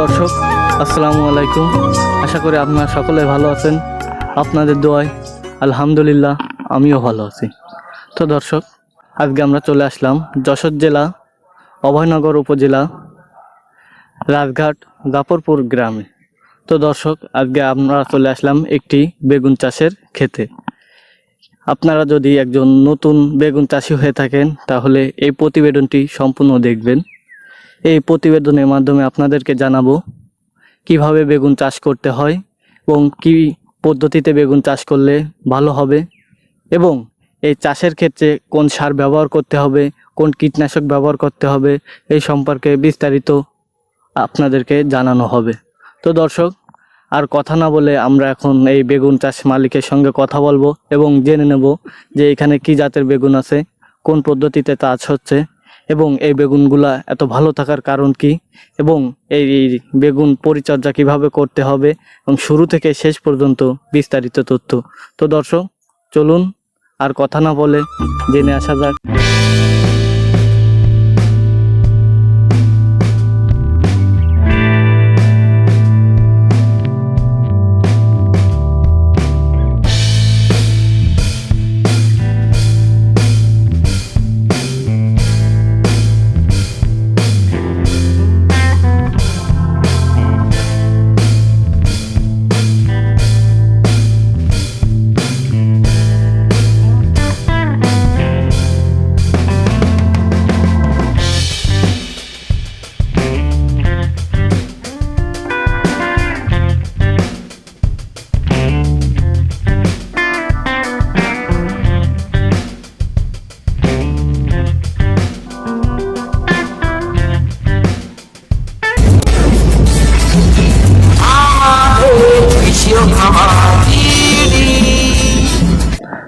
দর্শক আসসালামু আলাইকুম। আশা করি আপনারা সকলে ভালো আছেন। আপনাদের দোয়ায়, আলহামদুলিল্লাহ, আমিও ভালো আছি। তো দর্শক, আজকে আমরা চলে আসলাম যশোর জেলা, অভয়নগর উপজেলা, রাজঘাট জাফরপুর গ্রামে। তো দর্শক, আজকে আমরা চলে আসলাম একটি বেগুন চাষের ক্ষেতে। আপনারা যদি একজন নতুন বেগুন চাষি হয়ে থাকেন, তাহলে এই প্রতিবেদনটি সম্পূর্ণ দেখবেন। এই প্রতিবেদনের মাধ্যমে আপনাদেরকে জানাব, কীভাবে বেগুন চাষ করতে হয় এবং কি পদ্ধতিতে বেগুন চাষ করলে ভালো হবে? এবং এই চাষের ক্ষেত্রে কোন সার ব্যবহার করতে হবে? কোন কীটনাশক ব্যবহার করতে হবে? এই সম্পর্কে বিস্তারিত আপনাদেরকে জানানো হবে। তো দর্শক, আর কথা না বলে আমরা এখন এই বেগুন চাষ মালিকের সঙ্গে কথা বলব এবং জেনে নেব যে এখানে কি জাতের বেগুন আছে, কোন পদ্ধতিতে চাষ হচ্ছে এবং এই বেগুনগুলা এত ভালো থাকার কারণ কি? এবং এই বেগুন পরিচর্যা কীভাবে করতে হবে? এবং শুরু থেকে শেষ পর্যন্ত বিস্তারিত তথ্য। তো দর্শক, চলুন আর কথা না বলে জেনে আসা যাক।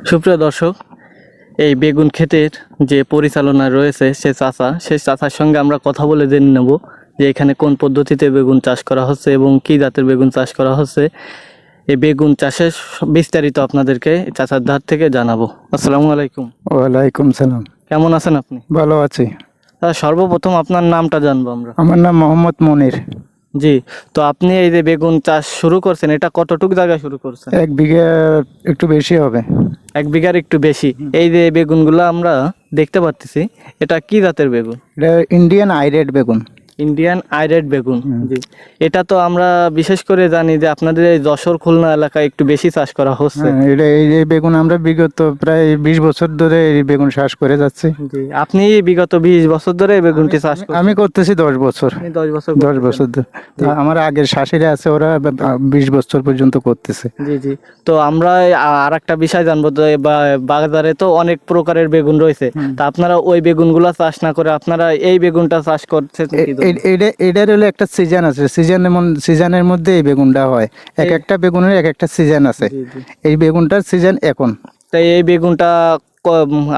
সুপ্রিয় দর্শক এই বেগুন ক্ষেতের যে পরিচালনা রয়েছে সে চাচা সে চাচার সঙ্গে আমরা কথা বলে জেনে নেব যে এখানে কোন পদ্ধতিতে বেগুন চাষ করা হচ্ছে এবং কি জাতের বেগুন চাষ করা হচ্ছে। এই বেগুন চাষের বিস্তারিত আপনাদেরকে চাচার ধার থেকে জানাব। আসসালামু আলাইকুম। ওয়ালাইকুম সালাম। কেমন আছেন আপনি? ভালো আছি। সর্বপ্রথম আপনার নামটা জানব আমরা। আমার নাম মোহাম্মদ মনির। জি তো আপনি এই যে বেগুন চাষ শুরু করছেন এটা কতটুকু জায়গায় শুরু করছেন? এক বিঘা একটু বেশি হবে। এক বিঘার একটু বেশি। এই যে বেগুনগুলো আমরা দেখতে পাচ্ছি এটা কি জাতের বেগুন? এটা ইন্ডিয়ান আইরেড বেগুন। ইন্ডিয়ান আইরেড বেগুন জি। এটা তো আমরা বিশেষ করে জানি যে আপনাদের এই যশোর খুলনা এলাকায় একটু বেশি চাষ করা হচ্ছে। হ্যাঁ, এটা এই বেগুন আমরা বিগত প্রায় বিশ বছর ধরে এই বেগুন চাষ করে যাচ্ছি। জি আপনি বিগত বিশ বছর ধরে এই বেগুনটি চাষ আমি করতেছি দশ বছর। দশ বছর দশ বছর ধরে। আমার আগের শাশুড়ি আছে ওরা বিশ বছর পর্যন্ত করতেছে। জি জি। তো আমরা আর একটা বিষয় জানব বাজারে তো অনেক প্রকারের বেগুন রয়েছে। তা আপনারা ওই বেগুনগুলা চাষ না করে আপনারা এই বেগুনটা চাষ করছেন এটা এটার হলো একটা সিজন আছে। সিজনের সিজনের মধ্যে এই বেগুনটা হয়। এক একটা বেগুনের এক একটা সিজন আছে। এই বেগুনটার সিজন এখন। তাই এই বেগুনটা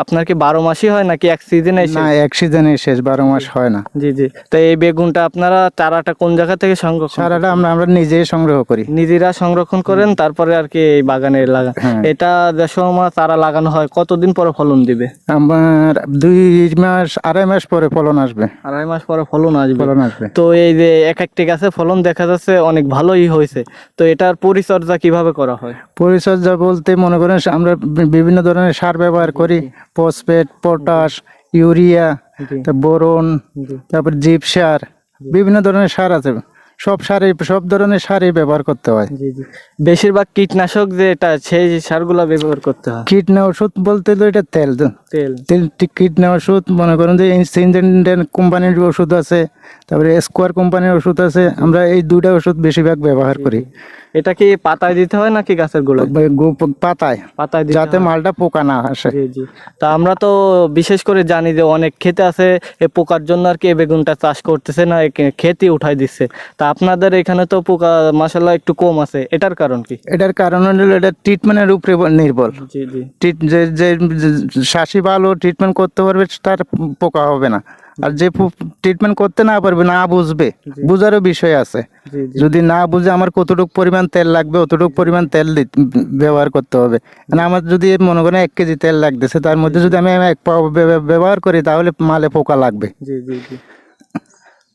আপনার কি বারো মাসই হয় নাকি এক সিজনে না এক সিজনে শেষ বারো মাস হয় না। জি জি। তো এই বেগুনটা আপনারা চারাটা কোন জায়গা থেকে সংরক্ষণ সারাটা আমরা আমরা নিজেই সংগ্রহ করি। নিজেরা সংরক্ষণ করেন তারপরে আর কি এই বাগানে লাগা হ্যাঁ। এটা যে সময় চারা লাগানো হয় কতদিন পরে ফলন দিবে? আমার দুই মাস আড়াই মাস পরে ফলন আসবে। আড়াই মাস পরে ফলন আসবে। ফলন আসবে। তো এই যে এক একটি গাছে ফলন দেখা যাচ্ছে অনেক ভালোই হয়েছে। তো এটার পরিচর্যা কীভাবে করা হয়? পরিচর্যা বলতে মনে করেন আমরা বিভিন্ন ধরনের সার ব্যবহার করি ফসফেট পটাশ ইউরিয়া বোরন তারপর জিপ সার বিভিন্ন ধরনের সার আছে। সব সারে সব ধরনের সারই ব্যবহার করতে হয়। জি জি। বেশিরভাগ কীটনাশক যে এটা সেই সারগুলা ব্যবহার করতে হয়। কীটনা ওষুধ বলতে তো এটা তেল তো। তেল। তেল কীটনা ওষুধ মনে করেন যে ইনসিনজেন্টেন কোম্পানির ওষুধ আছে তারপরে স্কোয়ার কোম্পানির ওষুধ আছে আমরা এই দুইটা ওষুধ বেশিরভাগ ব্যবহার করি। এটা কি পাতায় দিতে হয় নাকি গাছেরগুলো পাতায়। পাতায় দিতে যাতে মালটা পোকা না আসে। জি জি। তা আমরা তো বিশেষ করে জানি যে অনেক খেতে আছে এ পোকার জন্য আর কি বেগুনটা চাষ করতেছে না খেতে উঠাই দিচ্ছে। তা আপনাদের এখানে তো পোকা মাসাল্লাহ একটু কম আছে। এটার কারণ কি? এটার কারণ হলো এটা ট্রিটমেন্টের উপরে নির্ভর। জি জি। যে যে শাসি ভালো ট্রিটমেন্ট করতে পারবে তার পোকা হবে না। আর যে ট্রিটমেন্ট করতে না পারবে না বুঝবে। বুঝারও বিষয় আছে। যদি না বুঝে আমার কতটুকু পরিমাণ তেল লাগবে অতটুকু পরিমাণ তেল ব্যবহার করতে হবে। মানে আমার যদি মনে করেন এক কেজি তেল লাগতেছে তার মধ্যে যদি আমি এক পাও ব্যবহার করি তাহলে মালে পোকা লাগবে। জি জি।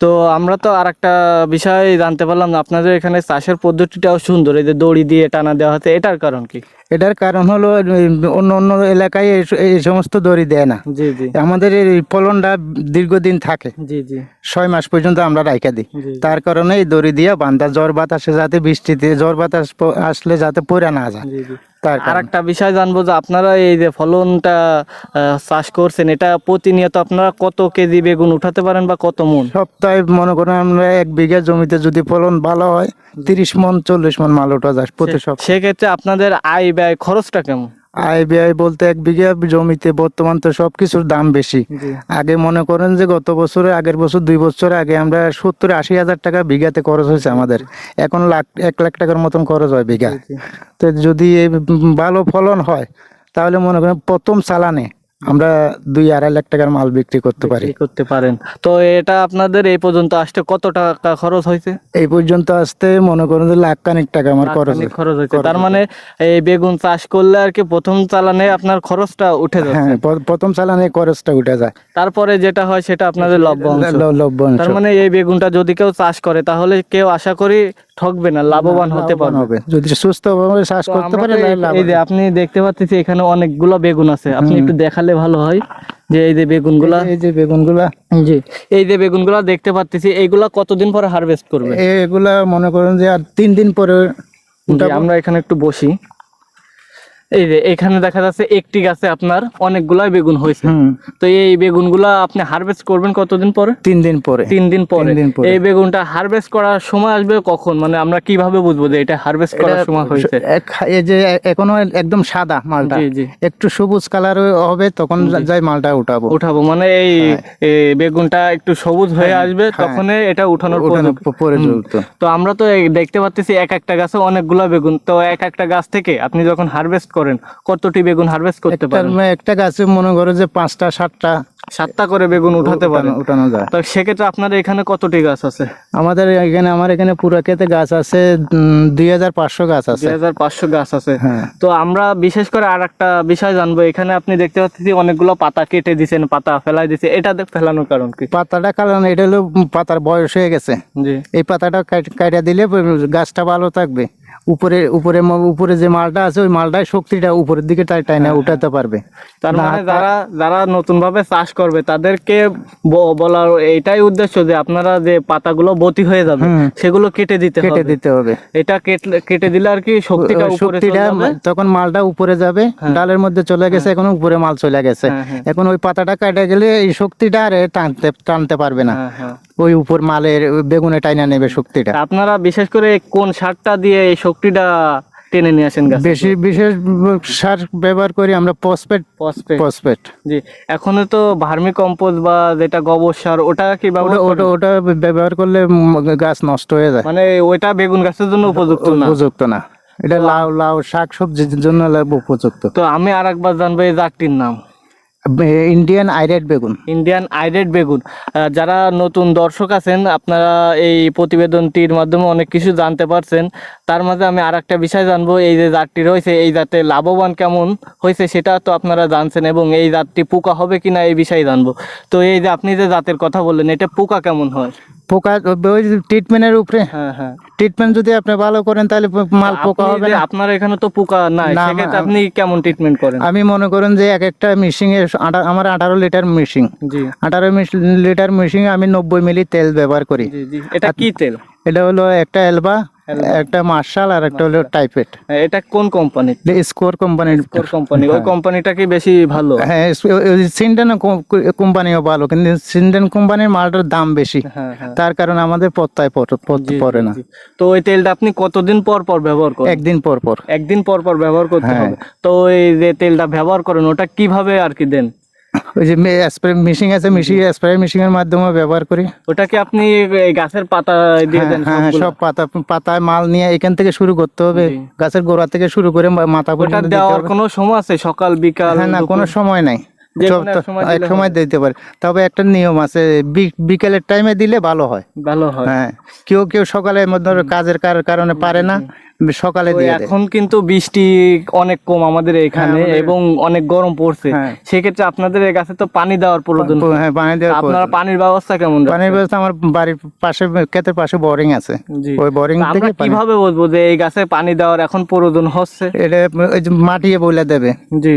তো আমরা তো আর একটা বিষয় জানতে পারলাম না আপনাদের এখানে চাষের পদ্ধতিটাও সুন্দর এই যে দড়ি দিয়ে টানা দেওয়া হচ্ছে এটার কারণ কি? এটার কারণ হলো অন্য অন্য এলাকায় এই সমস্ত দড়ি দেয় না। জি জি। আমাদের এই ফলনটা দীর্ঘদিন থাকে। জি জি। ছয় মাস পর্যন্ত আমরা রাইখা দিই। তার কারণে এই দড়ি দিয়ে বান্ধা জ্বর বাতাসে যাতে বৃষ্টিতে জ্বর বাতাস আসলে যাতে পড়ে না যায়। আর একটা বিষয় জানব যে আপনারা এই যে ফলনটা আহ, চাষ করছেন এটা প্রতিনিয়ত আপনারা কত কেজি বেগুন উঠাতে পারেন বা কত মন? সপ্তাহে মনে করেন আমরা এক বিঘা জমিতে যদি ফলন ভালো হয় তিরিশ মন চল্লিশ মন মাল উঠা যায় প্রতি সপ্তাহে। সেক্ষেত্রে আপনাদের আয় ব্যয় খরচটা কেমন? আয় ব্যয় বলতে এক বিঘা জমিতে বর্তমান তো সবকিছুর দাম বেশি। আগে মনে করেন যে গত বছরে আগের বছর দুই বছর আগে আমরা সত্তর আশি হাজার টাকা বিঘাতে খরচ হয়েছে আমাদের। এখন লাখ এক লাখ টাকার মতন খরচ হয় বিঘা। তো যদি ভালো ফলন হয় তাহলে মনে করেন প্রথম চালানে আমরা দুই আড়াই লাখ টাকার মাল বিক্রি করতে পারি। করতে পারেন। তো এটা আপনাদের এই পর্যন্ত আসতে কত টাকা খরচ হয়েছে? এই পর্যন্ত আসতে মনে করেন যে লাখ খানিক টাকা আমার খরচ খরচ হয়েছে। তার মানে এই বেগুন চাষ করলে আর কি প্রথম চালানে আপনার খরচটা উঠে যায় হ্যাঁ প্রথম চালানে খরচটা উঠে যায়। তারপরে যেটা হয় সেটা আপনাদের লভ্যাংশ। লভ্যাংশ। তার মানে এই বেগুনটা যদি কেউ চাষ করে তাহলে কেউ আশা করি ঠকবে না লাভবান হতে পারবে। যদি সুস্থভাবে চাষ করতে পারে এই- তাহলে লাভ এই যে আপনি দেখতে পাচ্ছেন এখানে অনেকগুলো বেগুন আছে। আপনি একটু দেখালে ভালো হয় যে এই যে বেগুনগুলা। এই যে বেগুনগুলা। জি এই যে বেগুনগুলা দেখতে পাচ্ছি এইগুলা কতদিন পরে হারভেস্ট করবে? এগুলা মনে করেন যে আর তিন দিন পরে আমরা এখানে একটু বসি। এই যে এখানে দেখা যাচ্ছে একটি গাছে আপনার অনেকগুলাই বেগুন হয়েছে। তো এই বেগুনগুলা আপনি হারভেস্ট করবেন কতদিন পরে? তিন দিন পরে। তিন দিন পরে। এই বেগুনটা হারভেস্ট করার সময় আসবে কখন? মানে আমরা কীভাবে বুঝব যে এটা হারভেস্ট করার সময় হয়েছে? এই যে এখনও একদম সাদা মালটা। একটু সবুজ কালার হবে তখন যাই মালটা উঠাবো। উঠাবো। মানে এই হ্যাঁ। বেগুনটা একটু সবুজ হয়ে আসবে তখন এটা উঠানোর পরে তো আমরা তো দেখতে পাচ্ছি এক একটা গাছে অনেকগুলো বেগুন। তো এক একটা গাছ থেকে আপনি যখন হারভেস্ট করেন? কতটি বেগুন হারভেস্ট করতে পারেন? একটা গাছে মনে করো যে পাঁচটা সাতটা। সাতটা করে বেগুন উঠাতে পারেন। উঠানো- যায়। তো সেক্ষেত্রে আপনার এখানে কতটি গাছ আছে? আমাদের এখানে আমার এখানে পুরো ক্ষেতে গাছ আছে দুই হাজার পাঁচশো গাছ আছে। দুই হাজার পাঁচশো গাছ আছে। হ্যাঁ। তো আমরা বিশেষ করে আর একটা বিষয় জানব। এখানে আপনি দেখতে পাচ্ছি অনেকগুলো পাতা কেটে দিছেন পাতা ফেলাই দিছে। এটা ফেলানোর কারণ কি? পাতাটা কারণ এটা হলো পাতার বয়স হয়ে গেছে। জি। এই পাতাটা কাটা দিলে গাছটা ভালো থাকবে। উপরে উপরে উপরে যে মালটা আছে ওই মালটায় শক্তিটা উপরের দিকে টাই টাইনা হ্যাঁ, উঠাতে পারবে। তার মানে যারা যারা নতুন ভাবে চাষ করবে তাদেরকে বলার এটাই উদ্দেশ্য যে আপনারা যে পাতাগুলো বতি হয়ে যাবে সেগুলো কেটে দিতে কেটে দিতে হবে। এটা কেটে দিলে আর কি শক্তিটা শক্তিটা। তখন মালটা উপরে যাবে ডালের মধ্যে চলে গেছে এখন উপরে মাল চলে গেছে। হ্যাঁ, হ্যাঁ। এখন ওই পাতাটা কাটা গেলে এই শক্তিটা আর টানতে টানতে পারবে না। হ্যাঁ, হ্যাঁ। ওই উপর মালের বেগুনে টাইনা নেবে শক্তিটা। আপনারা বিশেষ করে কোন সারটা দিয়ে এই শক্তিটা টেনে নিয়ে আসেন গাছ। বেশি বিশেষ সার ব্যবহার করি আমরা ফসফেট। ফসফেট। ফসফেট। জি এখন তো ভার্মি কম্পোস্ট বা যেটা গোবর সার ওটা কি ব্যবহার ওটা ওটা ব্যবহার করলে গাছ নষ্ট হয়ে যায়। মানে ওটা বেগুন গাছের জন্য উপযুক্ত না? উপযুক্ত না। এটা লাউ লাউ শাক সবজির জন্য উপযুক্ত। তো আমি আর একবার জানব এই জাতটির নাম। ইন্ডিয়ান আইরেড বেগুন ইন্ডিয়ান আইডেড বেগুন যারা নতুন দর্শক আছেন আপনারা এই প্রতিবেদনটির মাধ্যমে অনেক কিছু জানতে পারছেন। তার মাঝে আমি আর একটা বিষয় জানব এই যে জাতটি রয়েছে এই জাতে লাভবান কেমন হয়েছে সেটা তো আপনারা জানছেন এবং এই জাতটি পোকা হবে কিনা এই বিষয়ে জানব। তো এই যে আপনি যে জাতের কথা বললেন এটা পোকা কেমন হয়? পোকা ওই ট্রিটমেন্টের উপরে। হ্যাঁ হ্যাঁ। ট্রিটমেন্ট যদি আপনি ভালো করেন তাহলে মাল পোকা হবে আপনার এখানে তো পোকা নাই সেক্ষেত্রে আপনি কেমন ট্রিটমেন্ট করেন? আমি মনে করেন যে এক একটা মিশিং এর আটা- আমার আঠারো লিটার মেশিন আঠারো লিটার মেশিন আমি নব্বই মিলি তেল ব্যবহার করি। এটা কি তেল? এটা হলো একটা এলবা একটা মার্শাল আর একটা হলো টাইপেট হ্যাঁ, এটা কোন কোম্পানি স্কোর কোম্পানির কোর কোম্পানি ওই কোম্পানিটা কি বেশি ভালো? হ্যাঁ সিন্ডেন কোম্পানিও ভালো কিন্তু সিন্ডেন কোম্পানির মালটার দাম বেশি। হ্যাঁ হ্যাঁ। তার কারণে আমাদের পত্তায় পড়- না। তো ওই তেলটা আপনি কতদিন পর পর ব্যবহার করেন? একদিন পর পর। একদিন পর পর ব্যবহার করতে হ্যাঁ। হবে। তো এই যে তেলটা ব্যবহার করেন ওটা কীভাবে আর কি দেন? ওই যে স্প্রে মেশিন আছে মেশিন স্প্রে মেশিনের মাধ্যমে ব্যবহার করি। আপনি গাছের পাতা দিয়ে হ্যাঁ দেন হ্যাঁ সব পাতা পাতায় মাল নিয়ে এখান থেকে শুরু করতে হবে। গাছের গোড়া থেকে শুরু করে মাথা পর্যন্ত দেওয়ার কোনো সময় আছে সকাল বিকাল? হ্যাঁ না কোনো সময় নাই। এক সময় দিতে পারে। তবে একটা নিয়ম আছে বিকেলের টাইমে দিলে ভালো হয়। ভালো হয়। হ্যাঁ কেউ কেউ সকালে মধ্যে কাজের কারণে পারে না সকালে দিয়ে এখন কিন্তু বৃষ্টি অনেক কম আমাদের এখানে এবং অনেক গরম পড়ছে। হ্যাঁ। সেক্ষেত্রে আপনাদের গাছে তো পানি দেওয়ার প্রয়োজন। হ্যাঁ পানি দেওয়ার আপনার পানির ব্যবস্থা কেমন? পানির ব্যবস্থা আমার বাড়ির পাশে ক্ষেতের পাশে বোরিং আছে। ওই বোরিং থেকে কীভাবে বুঝব যে এই গাছে পানি দেওয়ার এখন প্রয়োজন হচ্ছে? এটা ওই যে মাটিয়ে বইলে দেবে। জি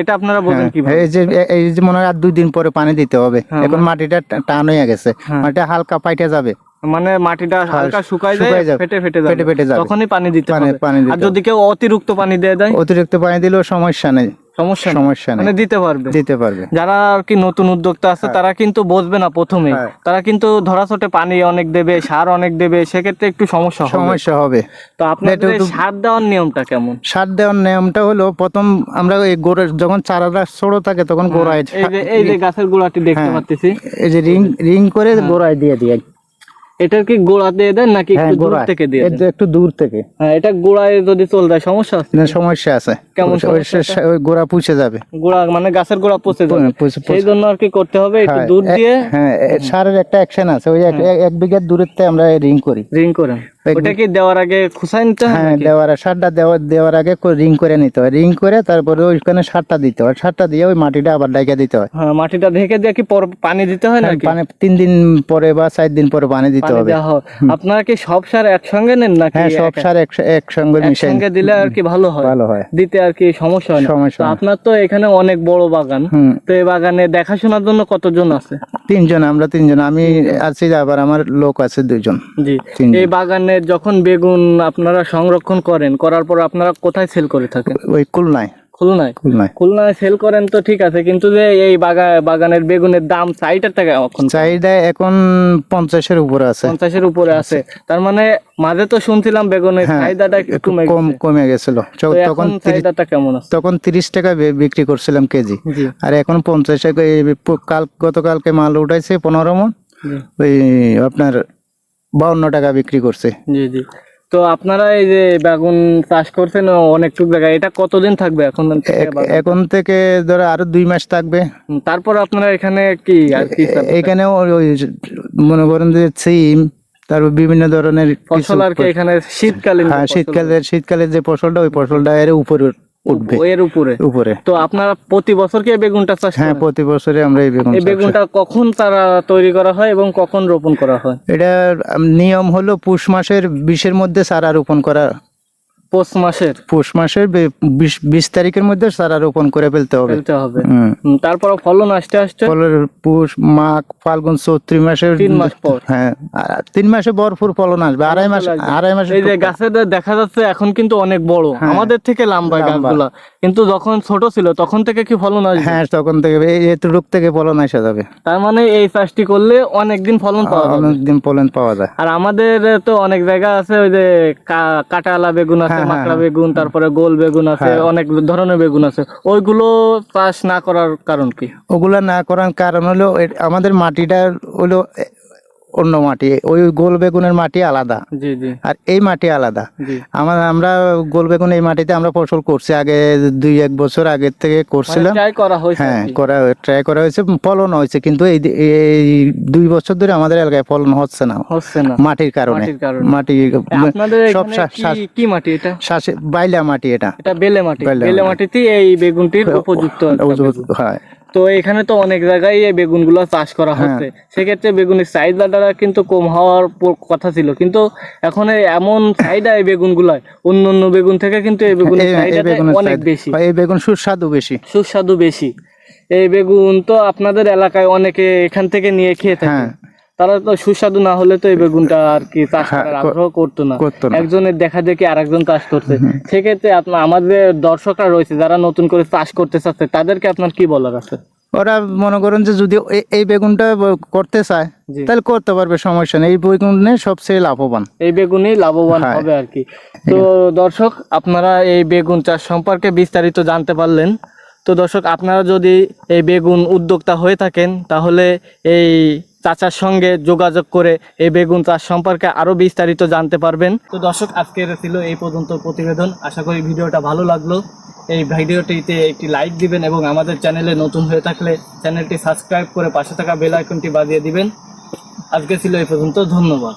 এটা আপনারা বোঝেন হ্যাঁ, কীভাবে? এই যে এই যে মনে হয় আর দুই দিন পরে পানি দিতে হবে। হ্যাঁ, এখন মাটিটা টান হয়ে গেছে। হ্যাঁ। মাটিটা হালকা পাইটে যাবে। মানে মাটিটা হালকা শুকায় যায় ফেটে ফেটে যাবে। ফেটে ফেটে যাবে। তখনই পানি দিতে হবে। পানি আর যদি কেউ অতিরিক্ত পানি দিয়ে দেয়? অতিরিক্ত পানি দিলেও সমস্যা নেই। সমস্যা সমস্যা মানে দিতে পারবে। দিতে পারবে। যারা আর কি নতুন উদ্যোক্তা আছে তারা কিন্তু বুঝবে না প্রথমে। হ্যাঁ। তারা কিন্তু ধরাছোটে পানি অনেক দেবে সার অনেক দেবে সেক্ষেত্রে একটু সমস্যা হবে। সমস্যা হবে। তো আপনাদের সার দেওয়ার নিয়মটা কেমন? সার দেওয়ার নিয়মটা হলো প্রথম আমরা এই গোড়া যখন চারাটা ছোট থাকে তখন গোড়ায় এই যে গাছের গোড়াটি দেখতে হ্যাঁ। পাচ্ছি এই যে রিং রিং করে গোড়ায় দিয়ে দিই। এটার কি গোড়া দিয়ে দেন নাকি হ্যাঁ একটু দূর থেকে দিয়ে দেন? একটু দূর থেকে। হ্যাঁ এটা গোড়ায় যদি চলে যায় সমস্যা আছে? না, সমস্যা আছে। কেমন ওই- গোড়া পুষে যাবে। গোড়া মানে গাছের গোড়া পচে যাবে। সেই জন্য আর কি করতে হবে একটু হ্যাঁ, দূর দিয়ে হ্যাঁ সারের একটা অ্যাকশন আছে। ওই এক- বিঘা দূরের বিঘার দূরত্বে আমরা রিং করি। রিং করেন। ওটা কি দেওয়ার আগে নিতে হয় হ্যাঁ দেওয়ার সারটা দেওয়ার দেওয়ার আগে রিং করে নিতে হয়। রিং করে তারপরে ওইখানে সারটা দিতে হয়। সারটা দিয়ে ওই মাটিটা আবার ডাইকা দিতে হয়। হ্যাঁ মাটিটা ঢেকে দিয়ে কি পানি দিতে হয় নাকি? পানি তিন দিন পরে বা চার দিন পরে পানি দিতে হবে। আপনারা কি সব সার একসঙ্গে নেন নাকি হ্যাঁ সব সার একসঙ্গে মিশাই একসঙ্গে দিলে আর কি ভালো হয়। ভালো হয়। দিতে আর কি সমস্যা হয় না। সমস্যা হয়। আপনার তো এখানে অনেক বড় বাগান। তো এই বাগানে দেখাশোনার জন্য কতজন আছে? তিনজন আমরা তিনজন। আমি আছি আবার আমার লোক আছে দুইজন জি। এই বাগানে যখন বেগুন আপনারা সংরক্ষণ করেন করার পর আপনারা কোথায় সেল করে থাকেন? ওই খুলনায়। খুলনায়? খুলনায়। খুলনায় সেল করেন তো ঠিক আছে কিন্তু যে এই বাগা বাগানের বেগুনের দাম ষাট টাকা এখন? চাহিদা এখন পঞ্চাশের উপরে আছে। পঞ্চাশের উপরে আছে। তার মানে মাঝে তো শুনছিলাম বেগুনের হ্যাঁ, চাহিদাটা একটু কম কমে গেছিল তখন চাহিদাটা কেমন আছে? তখন তিরিশ টাকা বিক্রি করছিলাম কেজি। আর এখন পঞ্চাশ কাল গতকালকে মাল উঠাইছে পনেরো মন। ওই আপনার বাউন্ন টাকা বিক্রি করছে। জি জি। তো আপনারা এই যে বেগুন চাষ করছেন অনেকটুক জায়গায় এটা কতদিন থাকবে এখন? এখন থেকে ধরো আরও দুই মাস থাকবে। তারপর আপনারা এখানে কি আর কি ওই মনে করেন যে সিম তারপর বিভিন্ন ধরনের ফসল আর কি এখানে শীতকালীন হ্যাঁ ফসল- শীতকালে শীতকালে যে ফসলটা ওই ফসলটা এর উপরে উঠবে। এর উপরে। উপরে। তো আপনারা প্রতি বছর কি বেগুনটা চাষ হ্যাঁ প্রতি বছরে আমরা এই বেগুন এই বেগুনটা কখন তারা তৈরি করা হয় এবং কখন রোপণ করা হয়? এটা নিয়ম হলো পুষ মাসের বিশের মধ্যে চারা রোপণ করা পৌষ মাসের। পুষ মাসের বিশ বিশ তারিখের মধ্যে চারা রোপণ করে ফেলতে হবে। ফেলতে হবে। তারপর ফলন আসতে আসতে ফলের পুষ মাঘ ফাল্গুন চৈত্রি মাসের তিন মাস পর। হ্যাঁ তিন মাসে ভরপুর ফলন আসবে। আড়াই মাস আড়াই মাসে এই যে গাছের দেখা যাচ্ছে এখন কিন্তু অনেক বড়। হ্যাঁ। আমাদের থেকে লম্বা। গাছগুলা। কিন্তু যখন ছোট ছিল তখন থেকে কি ফলন আসবে? হ্যাঁ তখন থেকে এই এতটুক থেকে ফলন আসা যাবে। তার মানে এই চাষটি করলে অনেকদিন ফলন পাওয়া যাবে। অনেকদিন ফলন পাওয়া যায়। আর আমাদের তো অনেক জায়গা আছে ওই যে কাঁটালা বেগুন আছে মাকড়া বেগুন তারপরে গোল বেগুন আছে হ্যাঁ। অনেক ধরনের বেগুন আছে। ওইগুলো চাষ না করার কারণ কি? ওগুলা না করার কারণ হলো আমাদের মাটিটা হলো অন্য মাটি ওই গোল বেগুনের মাটি আলাদা। আর এই মাটি আলাদা। আমার আমরা গোল বেগুন এই মাটিতে আমরা ফসল করছি। আগে দুই এক বছর আগের থেকে করছিলাম। হয়েছে হ্যাঁ করা ট্রাই করা হয়েছে ফলন হয়েছে। কিন্তু এই এই দুই বছর ধরে আমাদের এলাকায় ফলন হচ্ছে না। হচ্ছে না। মাটির কারণে। মাটি সব কি- মাটি এটা? বাইলা মাটি এটা। এটা বেলে মাটি। বেলে বেলে মাটি। মাটিতেই এই বেগুনটির উপযুক্ত হয়। তো এখানে তো অনেক জায়গায় এই বেগুনগুলো চাষ করা হ্যাঁ। হচ্ছে। সেক্ষেত্রে বেগুনের চাহিদাটা কিন্তু কম হওয়ার কথা ছিল। কিন্তু এখন এমন চাহিদা এই বেগুনগুলো অন্য অন্য বেগুন থেকে কিন্তু এই বেগুনের চাহিদাটা অনেক বেশি। এই বেগুন সুস্বাদু বেশি। সুস্বাদু বেশি। এই বেগুন তো আপনাদের এলাকায় অনেকে এখান থেকে নিয়ে খেয়ে থাকে হ্যাঁ। তারা তো সুস্বাদু না হলে তো এই বেগুনটা আর কি চাষ হ্যাঁ, করার আগ্রহ করতো না। একজনের দেখা দেখি আরেকজন চাষ করছে। সেক্ষেত্রে আপনার আমাদের দর্শকরা রয়েছে যারা নতুন করে চাষ করতে চাচ্ছে তাদেরকে আপনার কি বলার আছে? ওরা মনে করেন যে যদি এই বেগুনটা করতে চায় তাহলে করতে পারবে সমস্যা নেই। এই বেগুনে সবচেয়ে লাভবান। এই বেগুনই লাভবান হ্যাঁ। হবে আর কি। তো দর্শক আপনারা এই বেগুন চাষ সম্পর্কে বিস্তারিত জানতে পারলেন। তো দর্শক আপনারা যদি এই বেগুন উদ্যোক্তা হয়ে থাকেন তাহলে এই চাচার সঙ্গে যোগাযোগ করে এই বেগুন চাষ সম্পর্কে আরও বিস্তারিত জানতে পারবেন। তো দর্শক, আজকের ছিল এই পর্যন্ত প্রতিবেদন। আশা করি ভিডিওটা ভালো লাগল। এই ভিডিওটিতে একটি লাইক দিবেন এবং আমাদের চ্যানেলে নতুন হয়ে থাকলে চ্যানেলটি সাবস্ক্রাইব করে পাশে থাকা বেল আইকনটি বাজিয়ে দিবেন। আজকে ছিল এই পর্যন্ত। ধন্যবাদ।